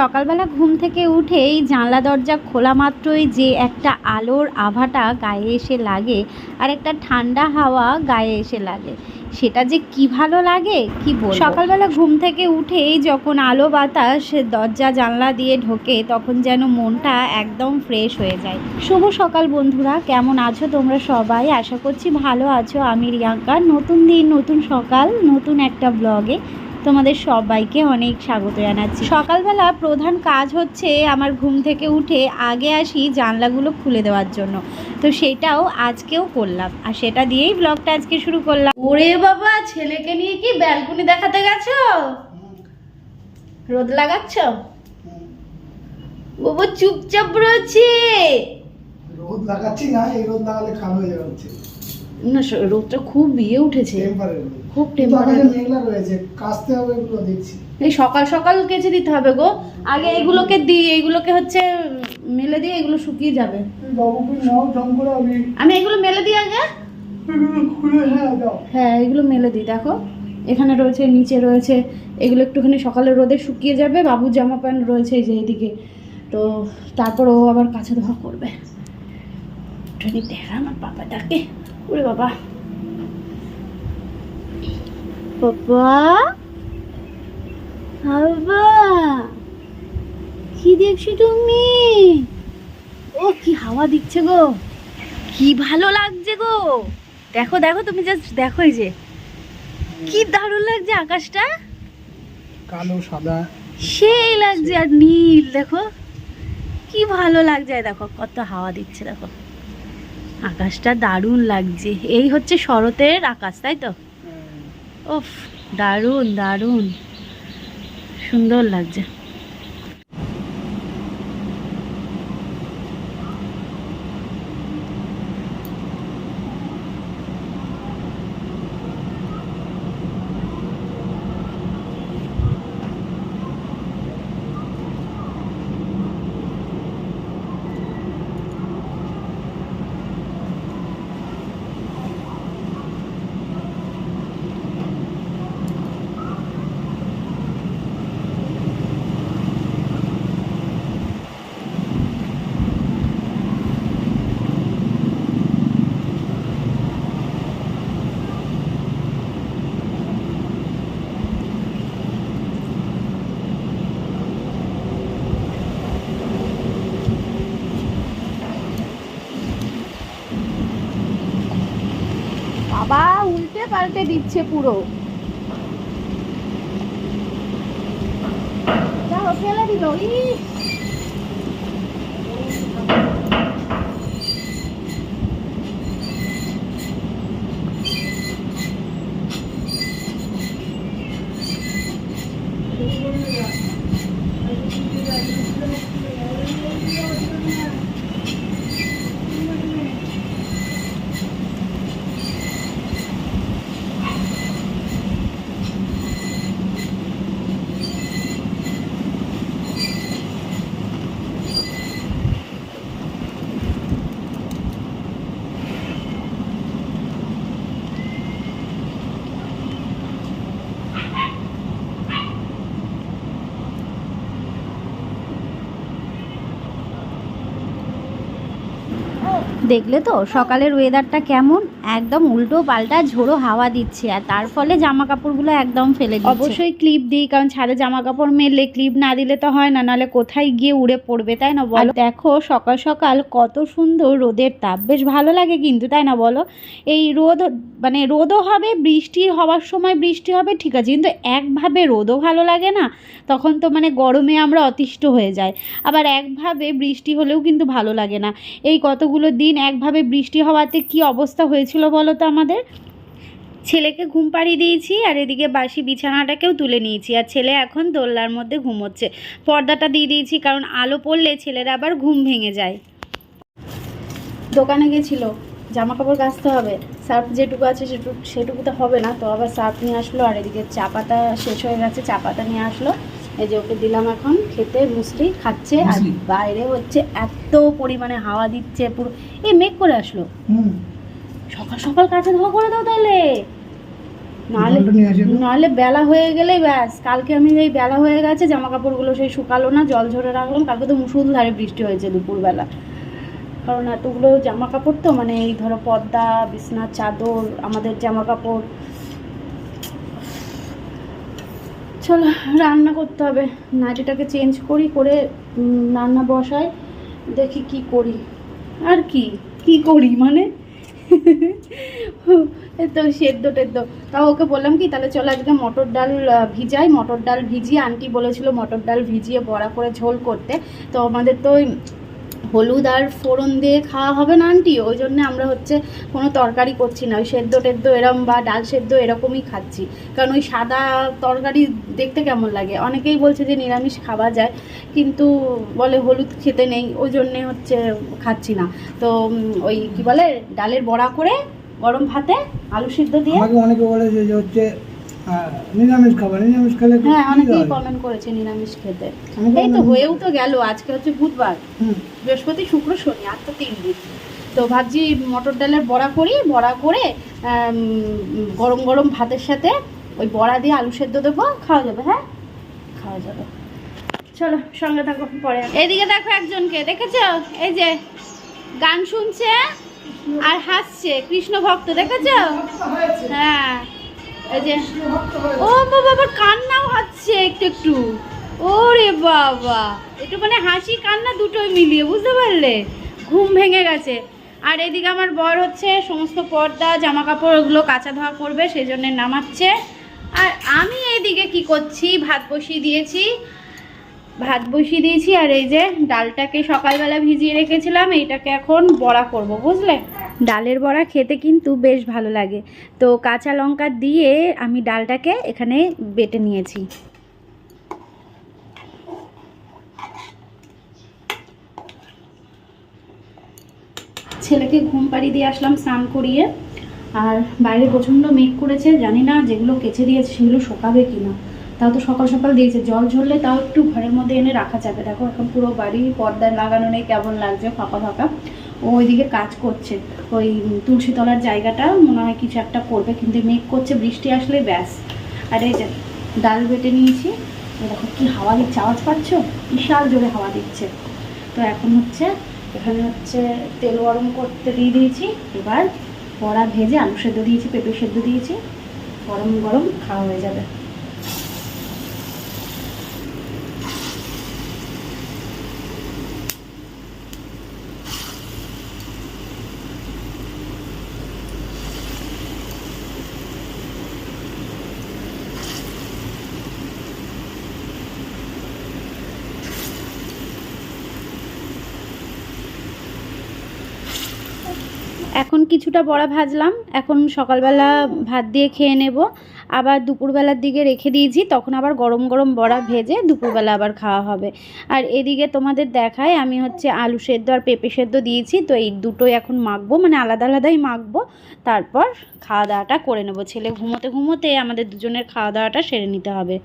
সকালবেলা ঘুম থেকে উঠেই জানলা দরজা খোলা মাত্রই যে একটা আলোর আভাটা গায়ে এসে লাগে আর একটা ঠান্ডা হাওয়া গায়ে এসে লাগে। সেটা যে কি ভালো লাগে, কি বল সকালবেলা ঘুম থেকে উঠেই যখন আলো বাতাস দরজা জানলা দিয়ে ঢোকে তখন যেন মনটা একদম ফ্রেশ হয়ে যায়। শুভ সকাল বন্ধুরা, কেমন আছো তোমরা সবাই? আশা করছি ভালো আছো। আমি রিয়াঙ্কা। নতুন দিন, নতুন সকাল, নতুন একটা ব্লগে তোমাদের সবাইকে অনেক স্বাগত জানাচ্ছি। সকালবেলা প্রধান কাজ হচ্ছে আমার ঘুম থেকে উঠে আগে আসি জানলাগুলো খুলে দেওয়ার জন্য। তো সেটাও আজকেও করলাম। আর সেটা দিয়েই ব্লগটা আজকে শুরু করলাম। ওরে বাবা ছেলেকে নিয়ে কি ব্যালকনি দেখাতে গেছো? রোদ লাগাচ্ছ? বাবু চুপচাপ রয়েছে। রোদ লাগাচ্ছি না এই রোদ লাগালে খারাপ হয়ে যাবে হচ্ছে না রোদটা খুব ইয়ে উঠেছে। খুব টেম্পারেচার রয়েছে কাচতে হবে এগুলো দেখছি। এই সকাল সকাল কেচে দিতে হবে গো। আগে এগুলোকে দিই এগুলোকে হচ্ছে মেলে দিয়ে এগুলো শুকিয়ে যাবে। আমি এগুলো মেলে দিই আগে? হ্যাঁ হ্যাঁ এগুলো মেলে দিই দেখো। এখানে রয়েছে নিচে রয়েছে এগুলো একটুখানি সকালে রোদে শুকিয়ে যাবে। বাবুর জামা প্যান্ট রয়েছে এই যে এইদিকে তো তারপর ও আবার কাছে ধোয়া করবে। একটুখানি দেখা আমার বাবাটাকে। ওরে বাবা। বাবা? বাবা? কি দেখছি তুমি? ও কি হাওয়া দিচ্ছে গো। কি ভালো লাগছে গো। দেখো দেখো তুমি জাস্ট দেখো এই যে। কি দারুণ লাগছে আকাশটা। কালো সাদা। সেই লাগছে আর নীল দেখো। কি ভালো লাগছে। দেখো কত হাওয়া দিচ্ছে দেখো। আকাশটা দারুণ লাগছে। এই হচ্ছে শরতের আকাশ তাই তো? ওফ দারুণ দারুণ। সুন্দর লাগছে বাবা উল্টে পাল্টে দিচ্ছে পুরো। ফেলে দিল। ইস! দেখলে তো সকালের ওয়েদারটা কেমন? একদম উল্টো পাল্টা ঝোড়ো হাওয়া দিচ্ছে আর তার ফলে জামা কাপড়গুলো একদম ফেলে দিচ্ছে। অবশ্যই ক্লিপ দিই কারণ ছাদে জামা কাপড় মেললে ক্লিপ না দিলে তো হয় না নাহলে কোথায় গিয়ে উড়ে পড়বে তাই না বলো? দেখো সকাল সকাল কত সুন্দর রোদের তাপ। বেশ ভালো লাগে কিন্তু তাই না বলো? এই রোদ মানে রোদও হবে বৃষ্টি হওয়ার সময় বৃষ্টি হবে ঠিক আছে কিন্তু একভাবে রোদও ভালো লাগে না তখন তো মানে গরমে আমরা অতিষ্ঠ হয়ে যাই। আবার একভাবে বৃষ্টি হলেও কিন্তু ভালো লাগে না। এই কতগুলো দিন একভাবে বৃষ্টি হওয়াতে কি অবস্থা হয়েছিল বলো তো আমাদের? ছেলেকে ঘুম পাড়িয়ে দিয়েছি আর এদিকে বাসি বিছানাটাকেও তুলে নিয়েছি। আর ছেলে এখন দোলনার মধ্যে ঘুমোচ্ছে। পর্দাটা দিয়ে দিয়েছি কারণ আলো পড়লে ছেলের আবার ঘুম ভেঙে যায়। দোকানে গেছিল। জামা কাপড় কাচতে হবে। সার্ফ যেটুকু আছে সেটুকু সেটুকু তো হবে না। তো আবার সার্ফ নিয়ে আসলো আর এদিকে চা পাতা শেষ হয়ে গেছে। চা পাতা নিয়ে আসলো। এই যে ওকে দিলাম এখন খেতে মুসলি খাচ্ছে আর বাইরে হচ্ছে এত পরিমাণে হাওয়া দিচ্ছে পুরো। এই মেঘ করে আসলো। হুম। সকাল সকাল কাছে ধোয়া করে দাও তাহলে। নাহলে। নাহলে বেলা হয়ে গেলেই ব্যাস। কালকে আমি এই বেলা হয়ে গেছে জামা কাপড়গুলো সেই শুকালো না জল ঝরে রাখলাম। কালকে তো মুসুলধারে বৃষ্টি হয়েছে দুপুরবেলা। কারণ এতগুলো জামা কাপড় তো মানে এই ধরো পর্দা বিছনার চাদর আমাদের জামা কাপড় চলো রান্না করতে হবে। নাইটিটাকে চেঞ্জ করি করে রান্না বসাই। দেখি কি করি। আর কি? কি করি মানে? তো সেদ্ধ টেদ্ধ। তাও ওকে বললাম কি, তাহলে চলো আজকে মটর ডাল ভিজাই। মটর ডাল ভিজিয়ে আন্টি বলেছিল মটর ডাল ভিজিয়ে বড়া করে ঝোল করতে। তো আমাদের তো হলুদ আর ফোড়ন দিয়ে খাওয়া হবে না, আন্টি? ওই জন্য আমরা হচ্ছে কোনো তরকারি করছি না। ওই সেদ্ধ টেদ্ধ এরম বা ডাল সেদ্ধ এরকমই খাচ্ছি। কারণ ওই সাদা তরকারি দেখতে কেমন লাগে? অনেকেই বলছে যে নিরামিষ খাওয়া যায়, কিন্তু বলে হলুদ খেতে নেই, ওই জন্যে হচ্ছে খাচ্ছি না। তো ওই কি বলে, ডালের বড়া করে গরম ভাতে আলু সিদ্ধ দিয়ে অনেকে বলে যে হচ্ছে আহ, নিরামিষ খাবার নিরামিষ খেলে হ্যাঁ অনেকেই কমেন্ট করেছে নিরামিষ খেতে। এই তো হয়েও তো গেল আজকে হচ্ছে বুধবার। বৃহস্পতি শুক্র শনি আর তো তিন দিন। তো ভাবছি মটর ডালের বড়া করি বড়া করে গরম গরম ভাতের সাথে ওই বড়া দিয়ে আলু সেদ্ধ দেবো খাওয়া যাবে হ্যাঁ? খাওয়া যাবে। চলো সঙ্গে থাকো পরে এদিকে দেখো একজনকে দেখেছ? এই যে গান শুনছে আর হাসছে কৃষ্ণ ভক্ত দেখেছ? হ্যাঁ। এই যে, ও বাবা কান্নাও একটু একটু। ওরে বাবা, একটু মানে হাসি কান্না দুটোই মিলিয়ে, বুঝতে পারলে? ঘুম ভেঙে গেছে। আর এদিকে আমার বর হচ্ছে, সমস্ত পর্দা জামা কাপড় ওগুলো কাঁচা ধোয়া করবে, সেই জন্য নামাচ্ছে। আর আমি এইদিকে কি করছি? ভাত বসিয়ে দিয়েছি। ভাত বসিয়ে দিয়েছি, আর এই যে ডালটাকে সকালবেলা ভিজিয়ে রেখেছিলাম, এইটাকে এখন বড়া করব, বুঝলে? ডালের বড়া খেতে কিন্তু বেশ ভালো লাগে। তো কাঁচা লঙ্কা দিয়ে আমি ডালটাকে এখানে বেটে নিয়েছি। ছেলেকে ঘুম পাড়িয়ে দিয়ে আসলাম, স্নান করিয়ে। আর বাইরে প্রচণ্ড মেঘ করেছে, জানি না যেগুলো কেচে দিয়েছে সেগুলো শোকাবে কি না তাও তো সকাল সকাল দিয়েছে, জল ঝরলে তাও একটু ঘরের মধ্যে এনে রাখা যাবে। দেখো এখন পুরো বাড়ি পর্দায় লাগানো নেই, কেমন লাগছে, ফাঁকা ফাঁকা। ও ওইদিকে কাজ করছে। ওই তুলসী তলার জায়গাটা মনে হয় কিছু একটা করবে, কিন্তু মেঘ করছে, বৃষ্টি আসলে ব্যাস। আর এই যে ডাল বেটে নিয়েছি দেখো কি হাওয়া দিচ্ছে, আওয়াজ পাচ্ছ? বিশাল জোরে হাওয়া দিচ্ছে। তো এখন হচ্ছে, এখানে হচ্ছে তেল গরম করতে দিয়ে দিয়েছি, এবার বড়া ভেজে আলু সেদ্ধ দিয়েছি, পেঁপে সেদ্ধ দিয়েছি, গরম গরম খাওয়া হয়ে যাবে এখন কিছুটা বড়া ভাজলাম। এখন সকালবেলা ভাত দিয়ে খেয়ে নেব। আবার দুপুরবেলার দিকে রেখে দিয়েছি। তখন আবার গরম গরম বড়া ভেজে দুপুরবেলা আবার খাওয়া হবে। আর এদিকে তোমাদের দেখায়, আমি হচ্ছে আলু সেদ্ধ আর পেঁপে সেদ্ধ দিয়েছি। তো এই দুটোই এখন মাখবো মানে আলাদা আলাদাই মাখবো। তারপর খাওয়া দাওয়াটা করে নেব। ছেলে ঘুমোতে ঘুমোতে আমাদের দুজনের খাওয়া দাওয়াটা সেরে নিতে হবে।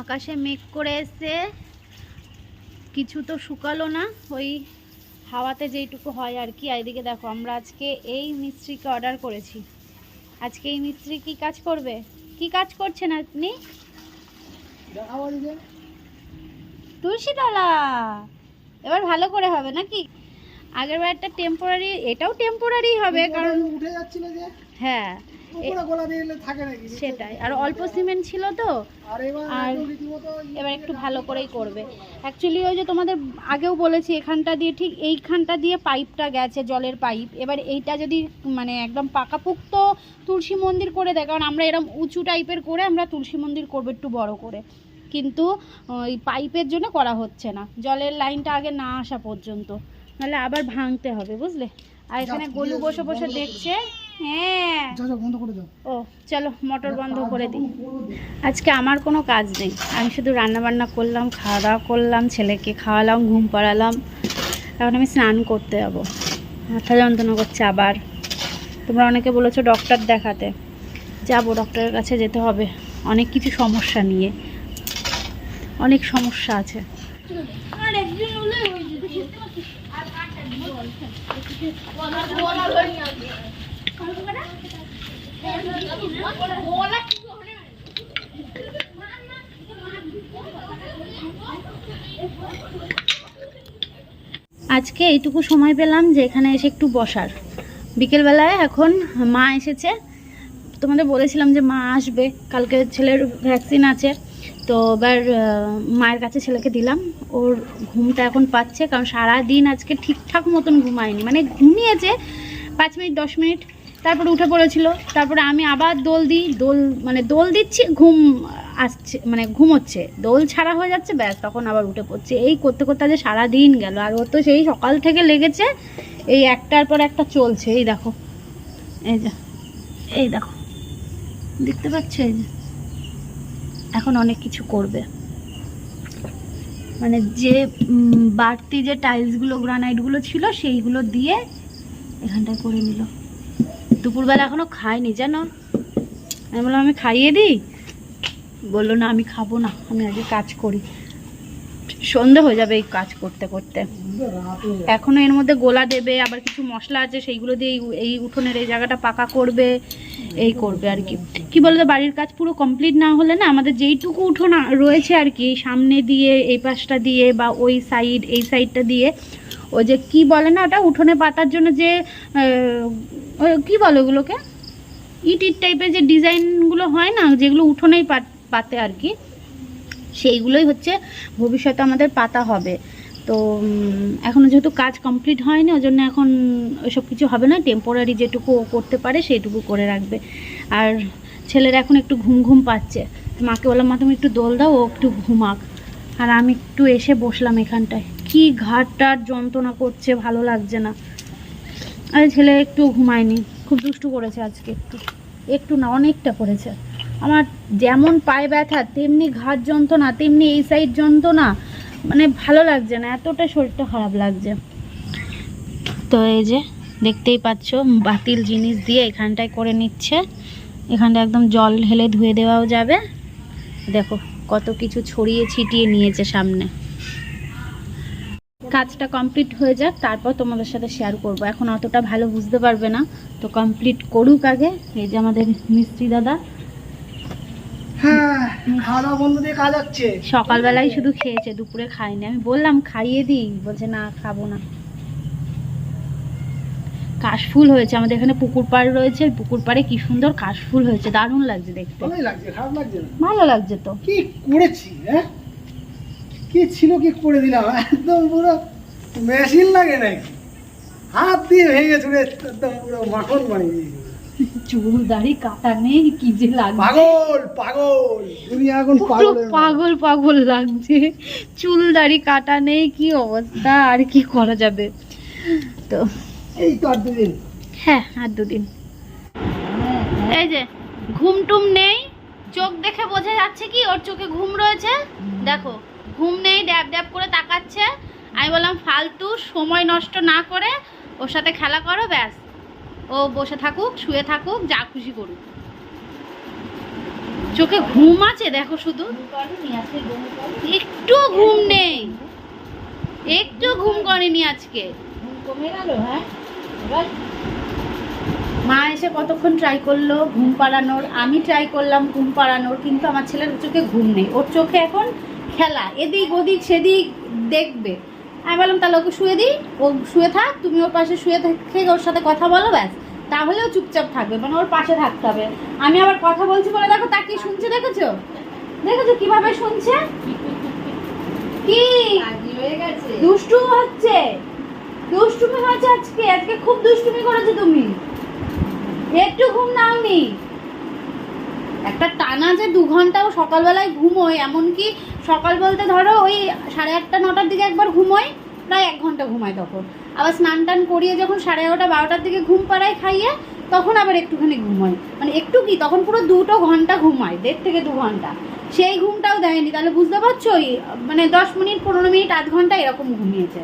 আকাশে মেঘ করে এসে কিছু তো শুকালো না। ওই হাওয়াতে যেইটুকু হয় আর কি। এদিকে দেখো আমরা আজকে এই মিস্ত্রিকে অর্ডার করেছি। আজকে এই মিস্ত্রি কি কাজ করবে? কি কাজ করছেন আপনি? তুলসীতলা। এবার ভালো করে হবে নাকি? আগের বার একটা টেম্পোরারি এটাও টেম্পোরারি হবে কারণ উঠে যাচ্ছিল যে। হ্যাঁ। সেটাই। আর অল্প সিমেন্ট ছিল তো। আর এবার একটু ভালো করেই করবে। অ্যাকচুয়ালি ওই যে তোমাদের আগেও বলেছি এখানটা দিয়ে ঠিক এইখানটা দিয়ে পাইপটা গেছে জলের পাইপ। এবার এইটা যদি মানে একদম পাকাপুক্ত তুলসী মন্দির করে দেয় কারণ আমরা এরকম উঁচু টাইপের করে আমরা তুলসী মন্দির করব একটু বড় করে। কিন্তু ওই পাইপের জন্য করা হচ্ছে না। জলের লাইনটা আগে না আসা পর্যন্ত। নাহলে আবার ভাঙতে হবে বুঝলে? আর এখানে গলু বসে বসে দেখছে। হ্যাঁ। যাও যাও, বন্ধ করে দাও। ও চলো মোটর বন্ধ করে দিই। আজকে আমার কোনো কাজ নেই। আমি শুধু রান্না বান্না করলাম খাওয়া দাওয়া করলাম ছেলেকে খাওয়ালাম ঘুম পাড়ালাম। এখন আমি স্নান করতে যাব। মাথা যন্ত্রণা করছে আবার। তোমরা অনেকে বলেছ ডক্টর দেখাতে। যাব ডক্টরের কাছে যেতে হবে। অনেক কিছু সমস্যা নিয়ে। অনেক সমস্যা আছে। আজকে এইটুকু সময় পেলাম যে এখানে এসে একটু বসার। বিকেলবেলায় এখন মা এসেছে। তোমাদের বলেছিলাম যে মা আসবে। কালকে ছেলের ভ্যাকসিন আছে। তো এবার মায়ের কাছে ছেলেকে দিলাম। ওর ঘুমটা এখন পাচ্ছে। কারণ সারা দিন আজকে ঠিকঠাক মতন ঘুমায়নি। মানে ঘুমিয়েছে পাঁচ মিনিট, দশ মিনিট। তারপরে উঠে পড়েছিল। তারপরে আমি আবার দোল দিই, দোল মানে দোল দিচ্ছি, ঘুম আসছে মানে ঘুমোচ্ছে। দোল ছাড়া হয়ে যাচ্ছে, ব্যাস, তখন আবার উঠে পড়ছে। এই করতে করতে আজ সারা দিন গেল, আর ও তো সেই সকাল থেকে লেগেছে, এই একটার পর একটা চলছে। এই দেখো, এই যে, এই দেখো, দেখতে পাচ্ছ? এই যে, এখন অনেক কিছু করবে। মানে যে বাড়তি যে টাইলসগুলো গ্রানাইটগুলো ছিল, সেইগুলো দিয়ে এখানটায় করে নিল। দুপুরবেলা এখনও খাইনি, জানো? আমি বললাম, আমি খাইয়ে দিই? বলল, না, আমি খাব না, আমি আগে কাজ করি। সন্ধে হয়ে যাবে এই কাজ করতে করতে। রাতে এখনও এর মধ্যে গোলা দেবে, আবার কিছু মশলা আছে, সেইগুলো দিয়ে এই- উঠোনের এই জায়গাটা পাকা করবে, এই করবে আর কি। কি বলতো, বাড়ির কাজ পুরো কমপ্লিট না হলে না, আমাদের যেইটুকু উঠোন রয়েছে আর কি সামনে দিয়ে, এই পাশটা দিয়ে বা ওই সাইড, এই সাইডটা দিয়ে, ও যে কি বলে না ওটা, উঠোনে পাতার জন্য যে ওই কি বলো ওগুলোকে? ইট ইট টাইপের যে ডিজাইনগুলো হয় না, যেগুলো উঠোনেই পাত- আর কি, সেইগুলোই হচ্ছে ভবিষ্যতে আমাদের পাতা হবে। তো এখনও যেহেতু কাজ কমপ্লিট হয়নি ওই জন্য এখন ওইসব কিছু হবে না টেম্পোরারি যেটুকু করতে পারে সেইটুকু করে রাখবে। আর ছেলের এখন একটু ঘুম ঘুম পাচ্ছে মাকে বললাম, মা, তুমি একটু দোল দাও, ও একটু ঘুমাক। আর আমি একটু এসে বসলাম এখানটায়। কি ঘাটটার যন্ত্রণা করছে, ভালো লাগছে না। আরে ছেলে, একটু ঘুমায়নি। খুব দুষ্টু করেছে আজকে একটু। একটু না, অনেকটা করেছে। আমার যেমন পায়ে ব্যথা, তেমনি ঘাট যন্ত্রণা, তেমনি এই সাইড যন্ত্রণা মানে ভালো লাগছে না, এতটা শরীরটা খারাপ লাগছে। তো এই যে, দেখতেই পাচ্ছ, বাতিল জিনিস দিয়ে এখানটায় করে নিচ্ছে। এখানটা একদম জল ঢেলে ধুয়ে দেওয়াও যাবে। দেখো, কত কিছু ছড়িয়ে ছিটিয়ে নিয়েছে সামনে। কাজটা কমপ্লিট হয়ে যাক তারপর তোমাদের সাথে শেয়ার করব। এখন অতটা ভালো বুঝতে পারবে না তো কমপ্লিট করুক আগে। এই যে আমাদের মিস্ত্রি দাদা। হ্যাঁ সকালবেলায় শুধু খেয়েছে দুপুরে খায়নি। আমি বললাম খাইয়ে দিই। বলছে না খাব না। কাশফুল হয়েছে। আমাদের এখানে পুকুর পাড় রয়েছে। পুকুর পাড়ে কি সুন্দর কাশফুল হয়েছে। দারুণ লাগছে দেখতে। ভালো লাগছে তো। কি করেছি হ্যাঁ? কি ছিল কি করে দিলাম? একদম পুরো মেশিন লাগে নাকি? হাত দিয়ে ভেঙে চুড়ে একদম পুরো মাখন বানিয়ে দিয়েছি। চুল দাড়ি কাটা নেই কি যে লাগছে? পাগল পাগল। দুনিয়া এখন মতো। পাগল পাগল লাগছে। চুল দাড়ি কাটা নেই কি অবস্থা? আর কি করা যাবে? তো এই তো আর দুদিন। হ্যাঁ আর দুদিন। এই যে ঘুম টুম নেই। চোখ দেখে বোঝা যাচ্ছে কি? ওর চোখে ঘুম রয়েছে? দেখো। ঘুম নেই ড্যাব ড্যাব করে তাকাচ্ছে। আমি বললাম ফালতু সময় নষ্ট না করে ওর সাথে খেলা করো ব্যাস। ও বসে থাকুক শুয়ে থাকুক যা খুশি করুক। চোখে ঘুম আছে দেখো শুধু। একটু ঘুম নেই। একটু ঘুম করেনি আজকে। মা এসে কতক্ষণ ট্রাই করল? ঘুম পাড়ানোর। আমি ট্রাই করলাম ঘুম পাড়ানোর কিন্তু আমার ছেলের চোখে ঘুম নেই। ওর চোখে এখন খেলা এদিক ওদিক সেদিক দেখবে। আমি বললাম তাহলে ওকে শুয়ে দিই ও শুয়ে থাক তুমি ওর পাশে শুয়ে থেকে ওর সাথে কথা বলো ব্যাস। তাহলেও চুপচাপ থাকবে মানে ওর পাশে থাকতে হবে। আমি আবার কথা বলছি বলে দেখো তাকে শুনছে দেখেছ? দেখেছ কীভাবে শুনছে? কি? দুষ্টু হচ্ছে। দুষ্টুমি হয়েছে আজকে আজকে খুব দুষ্টুমি করেছ তুমি। একটু ঘুম নাওনি। একটা টানা যে দু ঘন্টাও সকালবেলায় ঘুমোয় এমনকি সকাল বলতে ধরো ওই সাড়ে আটটা, নটার দিকে একবার ঘুমোয় প্রায় এক ঘণ্টা ঘুমায় তখন। আবার স্নান টান করিয়ে যখন সাড়ে এগারোটা, বারোটার দিকে ঘুম পাড়ায় খাইয়ে, তখন আবার একটুখানি ঘুমোয় মানে একটু কি, তখন পুরো দুটো ঘণ্টা ঘুমায় দেড় থেকে দু ঘণ্টা। সেই ঘুমটাও দেয়নি। তাহলে বুঝতে পারছ, ওই মানে দশ মিনিট, পনেরো মিনিট, আধ ঘণ্টা এরকম ঘুমিয়েছে।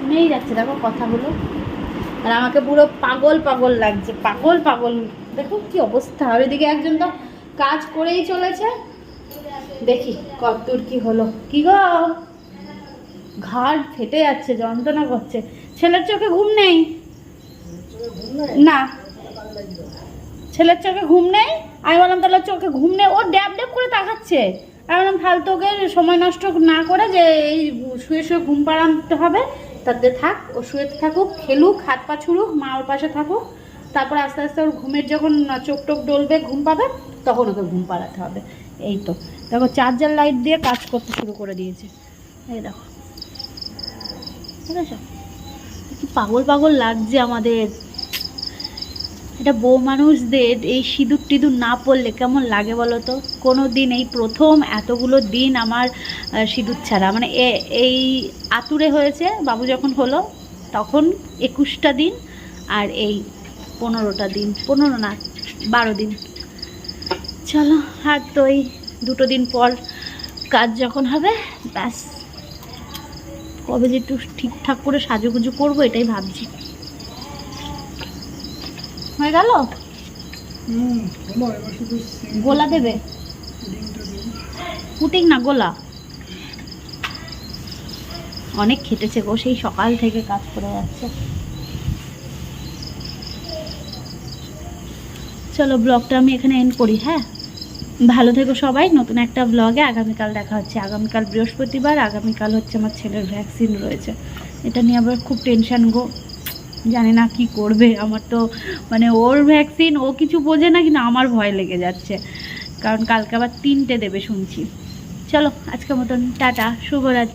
শুনেই যাচ্ছে, দেখো কথাগুলো। আর আমাকে পুরো পাগল পাগল লাগছে, পাগল পাগল। দেখো কি অবস্থা। আর এদিকে একজন তো কাজ করেই চলেছে। দেখি কতদূর কি হলো। কি গো? ঘাড় ফেটে যাচ্ছে, যন্ত্রণা করছে। ছেলের চোখে ঘুম নেই? না। ছেলের চোখে ঘুম নেই? আমি বললাম, তাহলে চোখে ঘুম নেই। ও ড্যাব ড্যাব করে তাকাচ্ছে। আমি বললাম ফালতুকে সময় নষ্ট না করে যে এই শুয়ে শুয়ে ঘুম পাড়াতে হবে, তাতে থাক, ও শুয়ে থাকুক, খেলুক, হাত পা ছুড়ুক, মা ওর পাশে থাকুক। তারপর আস্তে আস্তে ওর ঘুমের যখন চোখ টোক ডলবে, ঘুম পাবে, তখন ওকে ঘুম পাড়াতে হবে। এই তো। দেখো চার্জার লাইট দিয়ে কাজ করতে শুরু করে দিয়েছে। এই দেখো। ঠিক আছে কি পাগল পাগল লাগছে আমাদের। এটা বউ মানুষদের এই সিঁদুর টিঁদুর না পড়লে কেমন লাগে বলো তো? কোনো দিন এই প্রথম এতগুলো দিন আমার সিঁদুর ছাড়া। মানে এই আতুরে হয়েছে, বাবু যখন হলো, তখন একুশটা দিন আর এই পনেরোটা দিন। পনেরো না, বারো দিন। চলো, আর তো এই দুটো দিন পর কাজ যখন হবে ব্যাস। কবে যে একটু ঠিকঠাক করে সাজুগুজু করব এটাই ভাবছি। হয়ে গেল? গোলা দেবে? পুটিং না গোলা? অনেক খেটেছে গো সেই সকাল থেকে কাজ করে যাচ্ছে। চলো ব্লগটা আমি এখানে এন্ড করি হ্যাঁ? ভালো থেকো সবাই, নতুন একটা ব্লগে আগামীকাল দেখা হচ্ছে। আগামীকাল বৃহস্পতিবার, আগামীকাল হচ্ছে আমার ছেলের ভ্যাকসিন রয়েছে। এটা নিয়ে আবার খুব টেনশান গো। জানি না কি করবে, আমার তো মানে ওর ভ্যাকসিন ও কিছু বোঝে না, কিন্তু আমার ভয় লেগে যাচ্ছে। কারণ কালকে আবার তিনটে দেবে শুনছি। চলো, আজকের মতন, টাটা, শুভরাত্রি।